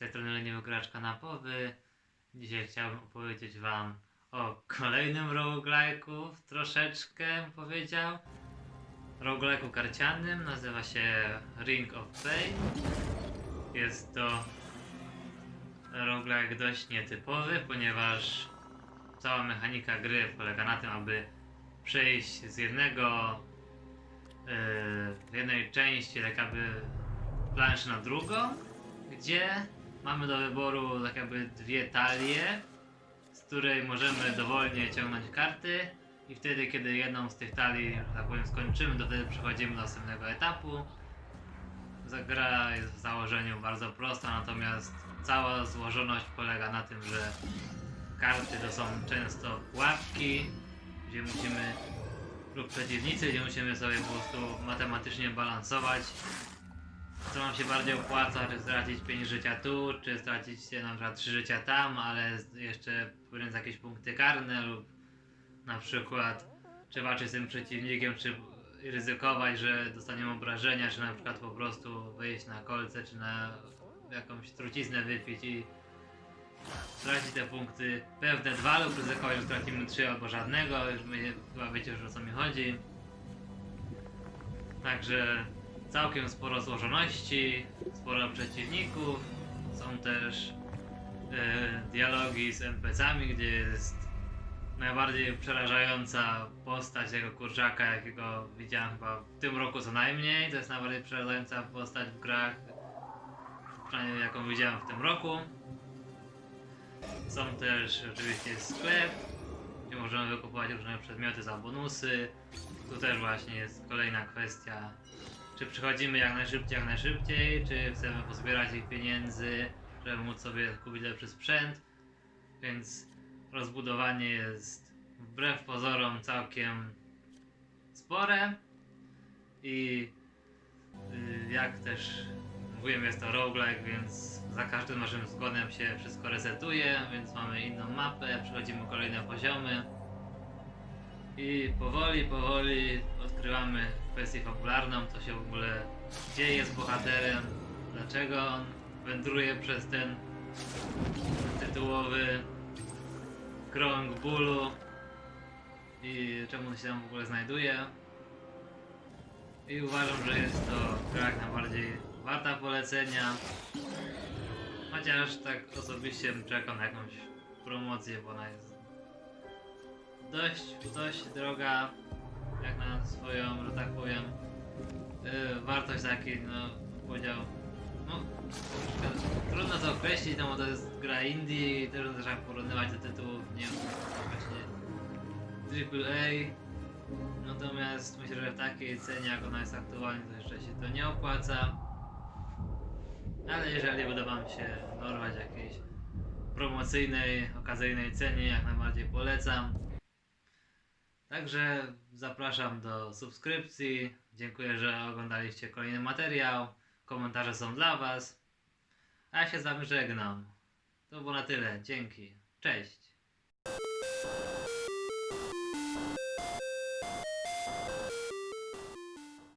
Millennium Gracz Kanapowy. Dzisiaj chciałbym opowiedzieć Wam o kolejnym roguelike'u, troszeczkę powiedział. Roguelike'u karcianym, nazywa się Ring of Pain. Jest to roguelike dość nietypowy, ponieważ cała mechanika gry polega na tym, aby przejść z jednego yy, z jednej części tak jakby planszy na drugą, gdzie mamy do wyboru tak jakby dwie talie, z której możemy dowolnie ciągnąć karty i wtedy, kiedy jedną z tych talii, tak powiem, skończymy, to wtedy przechodzimy do następnego etapu. Gra jest w założeniu bardzo prosta, natomiast cała złożoność polega na tym, że karty to są często pułapki, gdzie musimy lub przeciwnicy, gdzie musimy sobie po prostu matematycznie balansować co nam się bardziej opłaca, czy stracić 5 życia tu, czy stracić na przykład 3 życia tam, ale jeszcze pójść jakieś punkty karne lub na przykład czy walczyć z tym przeciwnikiem, czy ryzykować, że dostaniemy obrażenia, czy na przykład po prostu wyjść na kolce, czy na jakąś truciznę wypić i stracić te punkty pewne dwa lub ryzykować, że stracimy trzy albo żadnego, już my chyba wiecie już o co mi chodzi. Także całkiem sporo złożoności, sporo przeciwników. Są też e, dialogi z NPC-ami, gdzie jest najbardziej przerażająca postać tego kurczaka, jakiego widziałem chyba w tym roku co najmniej. To jest najbardziej przerażająca postać w grach, przynajmniej jaką widziałem w tym roku. Są też oczywiście sklep, gdzie możemy wykupować różne przedmioty za bonusy. Tu też właśnie jest kolejna kwestia czy przychodzimy jak najszybciej, jak najszybciej, czy chcemy pozbierać ich pieniędzy, żeby móc sobie kupić lepszy sprzęt. Więc rozbudowanie jest wbrew pozorom całkiem spore. I y, jak też mówiłem, jest to roguelike, więc za każdym naszym zgodem się wszystko resetuje, więc mamy inną mapę, przechodzimy kolejne poziomy. I powoli, powoli odkrywamy kwestię fabularną, co się w ogóle dzieje z bohaterem, dlaczego on wędruje przez ten tytułowy krąg bólu i czemu on się tam w ogóle znajduje. I uważam, że jest to jak najbardziej warta polecenia. Chociaż tak osobiście bym czekał na jakąś promocję, bo ona jest dość, dość droga, jak na swoją, że tak powiem, yy, wartość takiej, no, powiedział, no, trudno to określić, no bo to jest gra indie i też trzeba porównywać do tytułów, nie wiem, właśnie AAA, natomiast myślę, że w takiej cenie, jak ona jest aktualnie, to jeszcze się to nie opłaca, ale jeżeli uda wam się dorwać jakiejś promocyjnej, okazyjnej cenie, jak najbardziej polecam. Także zapraszam do subskrypcji. Dziękuję, że oglądaliście kolejny materiał. Komentarze są dla Was. A ja się z Wami żegnam. To było na tyle. Dzięki. Cześć.